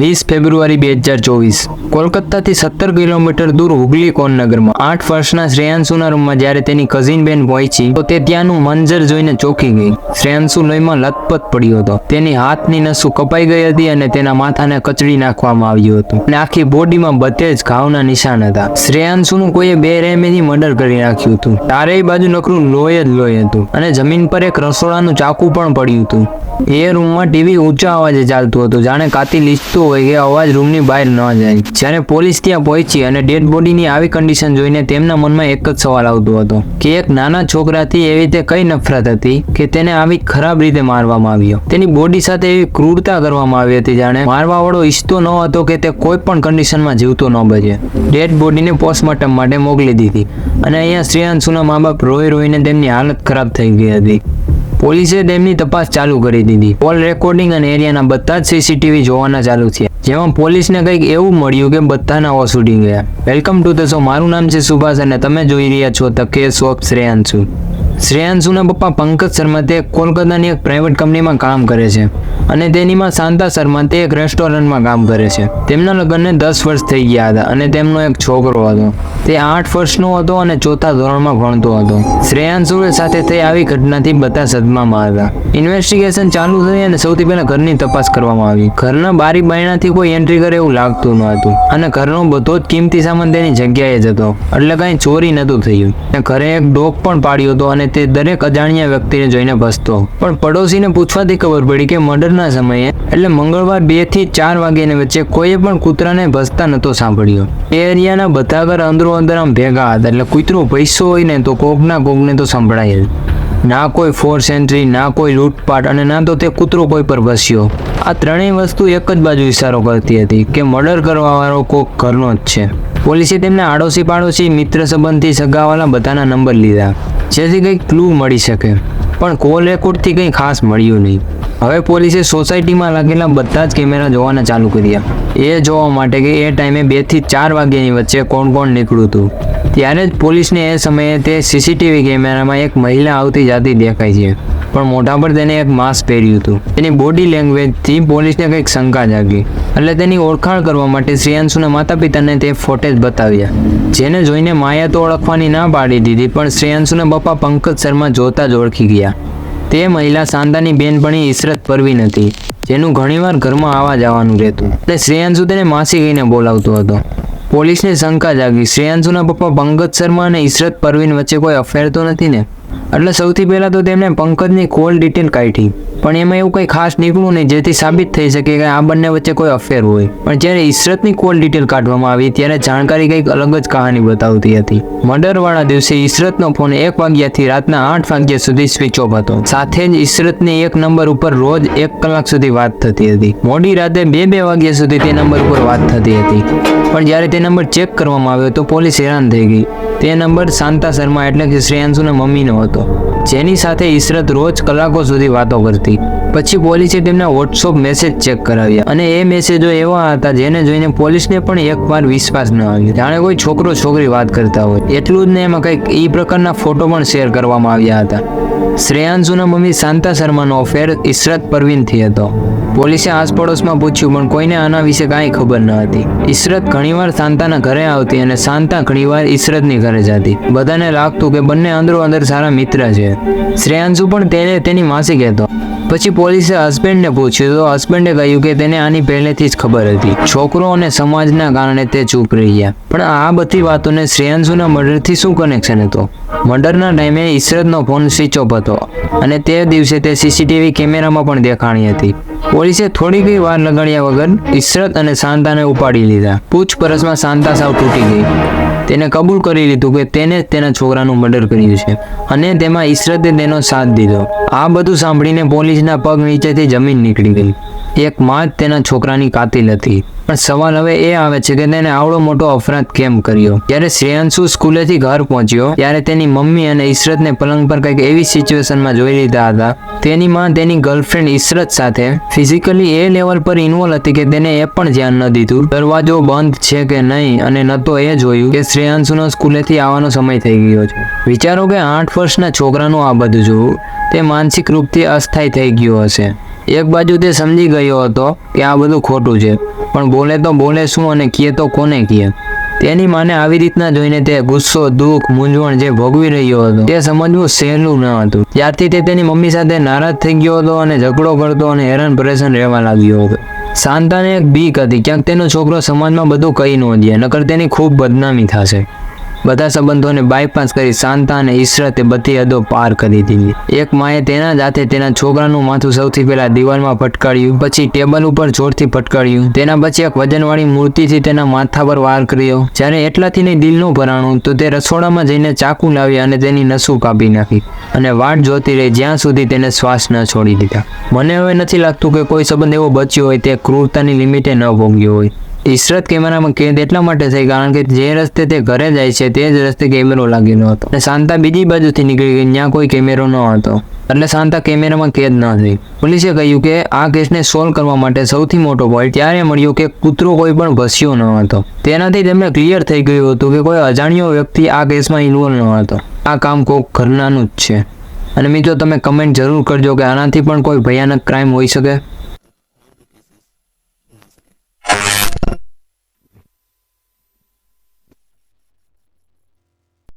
વીસ ફેબ્રુઆરી બે હજાર ચોવીસ. કોલકાતાથી સત્તર કિલોમીટર દૂર હુગલી કોનનગરમાં. આઠ વર્ષના શ્રેયાંશુના રૂમમાં જ્યારે તેની કઝિન બેન તો તે ત્યાંનું મંજર જોઈને ચોંકી ગઈ. શ્રેયાંશુ લોહીમાં લથપથ પડ્યો હતો. તેની હાથની નસું કપાઈ ગઈ હતી અને તેના માથાને કચડી નાખવામાં આવ્યું હતું. અને આખી બોડીમાં બધે જ ઘાવના નિશાન હતા. શ્રેયાંશુનું કોઈએ બે રેમેથી મર્ડર કરી નાખ્યું હતું. ચારેય બાજુ નકરું લોહી જ લોહી હતું. અને જમીન પર એક રસોડાનું ચાકુ પણ પડ્યું હતું. એ રૂમમાં ટીવી ઊંચા અવાજે ચાલતું હતું. જાણે કાતી લીચતું હોય એ અવાજ રૂમની બહાર ન જાય. જ્યારે પોલીસ ત્યાં પહોંચી અને ડેડ બોડીની આવી કન્ડિશન જોઈને તેમના મનમાં એક જ સવાલ આવતો હતો, કે એક નાના છોકરાથી એવી રીતે કઈ નફરત હતી કે તેને આવી ખરાબ રીતે મારવામાં આવ્યો? તેની બોડી સાથે એવી ક્રૂરતા કરવામાં આવી હતી જાણે મારવાવાળો ઈચ્છતો ન હતો કે તે કોઈ પણ કન્ડિશનમાં જીવતો ન બચે. ડેડ બોડીને પોસ્ટમોર્ટમ માટે મોકલી દીધી અને અહીંયા શ્રેયાંશુના મા બાપ રોઈ રોઈને તેમની હાલત ખરાબ થઈ ગઈ હતી. પોલીસે તેમની તપાસ ચાલુ કરી દીધી. કોલ રેકોર્ડિંગ અને એરિયાના બધા જ સીસીટીવી જોવાના ચાલુ થયા. જેમાં પોલીસને કંઈક એવું મળ્યું કે બધાના ઓસ ઉડી ગયા વેલકમ ટુ ધ શો મારું નામ છે સુભાષ અને તમે જોઈ રહ્યા છો ધ કેસ ઓફ શ્રેયાંશુ શ્રેયાંશુના પપ્પા પંકજ શર્મા તે કોલકાતાની એક પ્રાઇવેટ કંપનીમાં કામ કરે છે અને તેની માં શાંતા શર્મા તે એક રેસ્ટોરન્ટમાં કામ કરે છે. તેમના લગ્નને દસ વર્ષ થઈ ગયા હતા અને તેમનો એક છોકરો હતો. તે આઠ વર્ષનો હતો અને ચોથા ધોરણમાં ભણતો હતો. શ્રેયાંશુ સાથે થઈ આવી ઘટનાથી બધા સદમામાં હતા ઇન્વેસ્ટિગેશન ચાલુ થઈ અને સૌથી પહેલા ઘરની તપાસ કરવામાં આવી. ઘરના બારી બાયણાથી કોઈ એન્ટ્રી કરે એવું લાગતું ન હતું અને ઘરનો બધો જ કિંમતી સામાન તેની જગ્યાએ જ હતો. એટલે કાંઈ ચોરી નહોતું થયું. અને ઘરે એક ડોગ પણ પાડ્યો હતો અને તે દરેક અજાણ્યા વ્યક્તિને જોઈને ભસતો. પણ પડોશીને પૂછવાથી ખબર પડી કે મર્ડરના સમયે, એટલે મંગળવાર બેથી ચાર વાગ્યાની વચ્ચે કોઈએ પણ કૂતરાને ભસતા નહોતો સાંભળ્યો. એ એરિયાના બધા ઘર અંદરો અંદર આમ ભેગા હતા, એટલે કૂતરું ભૈસો હોય ને તો કોકના કોકને તો સંભળાય ના કોઈ ફોર્સ એન્ટ્રી ના કોઈ લૂંટપાટ અને ના તો તે કૂતરો કોઈ પર ભસ્યો. આ ત્રણેય વસ્તુ એક જ બાજુ ઇશારો કરતી હતી કે મર્ડર કરવાવાળો કોક ઘરનો જ છે. પોલીસે તેમના આડોશી પાડોશી મિત્ર સંબંધી સગાવાલા બધાના નંબર લીધા. જેથી કંઈક ક્લુ મળી શકે. પણ કોલ રેકોર્ડથી કંઈ ખાસ મળ્યું નહીં. હવે પોલીસે સોસાયટીમાં લાગેલા બધા જ કેમેરા જોવાના ચાલુ કર્યા. એ જોવા માટે કે એ ટાઈમે બેથી ચાર વાગ્યાની વચ્ચે કોણ કોણ નીકળ્યું હતું. ત્યારે જ પોલીસને એ સમયે તે સીસીટીવી કેમેરામાં એક મહિલા આવતી જાતી દેખાય છે. પણ મોઢા પર તેને એક માસ્ક પહેર્યું હતું. તેની બોડી લેંગ્વેજથી પોલીસને કંઈક શંકા જાગી. એટલે તેની ઓળખાણ કરવા માટે શ્રેયાંશુના માતા પિતાને તે ફોટેજ બતાવ્યા. જેને જોઈને માયા તો ઓળખવાની ના પાડી દીધી, પણ શ્રેયાંશુના પપ્પા પંકજ શર્મા જોતા જ ઓળખી ગયા. તે મહિલા શાંતાની બહેનપણી ઇશરત પરવીન હતી જેનું ઘણીવાર ઘરમાં આવવા જવાનું રહેતું. એટલે શ્રેયાંશુ તેને માસી કહીને બોલાવતો હતો. પોલીસને શંકા જાગી. શ્રેયાંશુના પપ્પા પંકજ શર્મા અને ઇશરત પરવીન વચ્ચે કોઈ અફેર તો નથી ને? એટલે સૌથી પહેલાં તો તેમણે પંકજની કોલ ડિટેલ કાઢી. પણ એમાં એવું કંઈ ખાસ નીકળ્યું નહીં, જેથી સાબિત થઈ શકે કે આ બંને વચ્ચે કોઈ અફેર હોય. પણ જ્યારે ઈશરતની કોલ ડિટેલ કાઢવામાં આવી, ત્યારે જાણકારી કંઈક અલગ જ કહાની બતાવતી હતી. મર્ડરવાળા દિવસે ઈશરતનો ફોન એક વાગ્યાથી રાતના આઠ વાગ્યા સુધી સ્વિચ ઓફ હતો. સાથે જ ઈશરતની એક નંબર ઉપર રોજ એક કલાક સુધી વાત થતી હતી. મોડી રાતે બે બે વાગ્યા સુધી તે નંબર ઉપર વાત થતી હતી. પણ જ્યારે તે નંબર ચેક કરવામાં આવ્યો, તો પોલીસ હેરાન થઈ ગઈ. તે નંબર શાંતા શર્મા એટલે કે શ્રેયાંશુના મમ્મીનો હતો. જેની સાથે ઈશરત રોજ કલાકો સુધી વાતો કરતી. પછી પોલીસે તેમના વોટ્સઅપ મેસેજ ચેક કરાવ્યા. અને એ મેસેજો એવા હતા જેને જોઈને પોલીસને પણ એકવાર વિશ્વાસ ન આવ્યો. જાણે કોઈ છોકરો છોકરી વાત કરતા હોય. એટલું જ ને એમાં કંઈક એ પ્રકારના ફોટો પણ શેર કરવામાં આવ્યા હતા. શ્રેયાંશુના મમ્મી શાંતા શર્માનો અફેર ઇશરત પરવીનથી હતો. પોલીસે આસપડોશમાં પૂછ્યું, પણ કોઈને આના વિશે કાંઈ ખબર ન હતી? ઇશરત ઘણીવાર શાંતાના ઘરે આવતી અને શાંતા ઘણીવાર ઇશરતની ઘરે જતી. બધાને લાગતું કે બંને અંદરો અંદર સારા મિત્ર છે. શ્રેયાંશુ પણ તેને તેની માસી કહેતો પછી પોલીસે હસબન્ડને પૂછ્યું. તો હસબન્ડે કહ્યું કે તેને આની પહેલેથી જ ખબર હતી. છોકરો અને સમાજના કારણે તે ચૂપ રહ્યા પણ આ બધી વાતોને શ્રેયાંશુના મર્ડરથી શું કનેક્શન હતો? મર્ડરના ટાઈમે ઈશરતનો ફોન સ્વિચ ઓફ હતો અને તે દિવસે તે સીસીટીવી કેમેરામાં પણ દેખાણી હતી. પોલીસે થોડી કઈ વાર લગાડ્યા વગર ઈશરત અને શાંતાને ઉપાડી લીધા. પૂછપરછમાં શાંતા સાવ તૂટી ગઈ. તેને કબૂલ કરી લીધું કે તેને જ તેના છોકરાનું મર્ડર કર્યું છે. અને તેમાં ઈશરતે તેનો સાથ દીધો. આ બધું સાંભળીને પોલીસના પગ નીચેથી જમીન નીકળી ગઈ. એક માં જ તેના છોકરાની કાતિલ હતી. પણ સવાલ હવે એ આવે છે કે તેને આવડો મોટો અપરાધ કેમ કર્યો? જ્યારે શ્રેયાંશુ સ્કૂલેથી ઘર પહોંચ્યો, ત્યારે તેની મમ્મી અને ઈશરતને પલંગ પર કંઈક એવી સિચ્યુએશનમાં જોઈ લીધા હતા. તેની માં તેની ગર્લફ્રેન્ડ ઈશરત સાથે ફિઝિકલી એ લેવલ પર ઇન્વોલ્વ હતી કે તેને એ પણ ધ્યાન ન દીધું. દરવાજો બંધ છે કે નહીં અને ન તો એ જોયું કે શ્રેયાંશુનો સ્કૂલેથી આવવાનો સમય થઈ ગયો છે. વિચારો કે આઠ વર્ષના છોકરાનું આ બધું જોવું, તે માનસિક રૂપથી અસ્થાયી થઈ ગયો હશે. એક બાજુ તે સમજી ગયો હતો કે આ બધું ખોટું છે. પણ બોલે તો બોલે શું અને કીએ તો કોને કહે તેની માને આવી રીતના જોઈને તે ગુસ્સો, દુઃખ, મૂંઝવણ જે ભોગવી રહ્યો હતો, તે સમજવું સહેલું ન હતું. ત્યારથી તે તેની મમ્મી સાથે નારાજ થઈ ગયો હતો અને ઝઘડો કરતો અને હેરાન પરેશાન રહેવા લાગ્યો. હતો શાંતાને એક બીક હતી, ક્યાંક તેનો છોકરો સમાજમાં બધું કહી ન દે, નકર તેની ખૂબ બદનામી થશે. બધા સંબંધોને બાયપાસ કરી શાંતા અને ઈશરતે બધી હદો પાર કરી દીધી. એક માએ તેના જ હાથે તેના છોકરાનું માથું સૌથી પહેલા દિવાલમાં ફટકાળ્યું પછી ટેબલ ઉપર જોરથી ફટકાળ્યું તેના પછી એક વજનવાળી મૂર્તિથી તેના માથા પર વાર કર્યો. જ્યારે એટલાથી નહીં દિલનું ભરાણું, તો તે રસોડામાં જઈને ચાકુ લાવી અને તેની નસું કાપી નાખી. અને વાટ જોતી રહી, જ્યાં સુધી તેને શ્વાસ ન છોડી દીધા. મને હવે નથી લાગતું કે કોઈ સંબંધ એવો બચ્યો હોય, તે ક્રૂરતાની લિમિટે ન ભોગ્યો હોય. ઈશરત કેમેરામાં કેદ એટલા માટે થઈ કારણ કે જે રસ્તે તે ઘરે જાય છે તે જ રસ્તે કેમેરો લાગેલો હતો. અને શાંતા બીજી બાજુથી નીકળી ગઈ જ્યાં કોઈ કેમેરો ન હતો. એટલે શાંતા કેમેરામાં કેદ ન થઈ. પોલીસે કહ્યું કે આ કેસને સોલ્વ કરવા માટે સૌથી મોટો પોઈન્ટ ત્યારે મળ્યો કે કૂતરો કોઈ પણ ભસ્યો ન હતો. તેનાથી તેમને ક્લિયર થઈ ગયું હતું કે કોઈ અજાણ્યો વ્યક્તિ આ કેસમાં ઇન્વોલ્વ ન હતો. આ કામ કોક ઘરનાનું જ છે. અને મિત્રો, તમે કમેન્ટ જરૂર કરજો કે આનાથી પણ કોઈ ભયાનક ક્રાઇમ હોઈ શકે.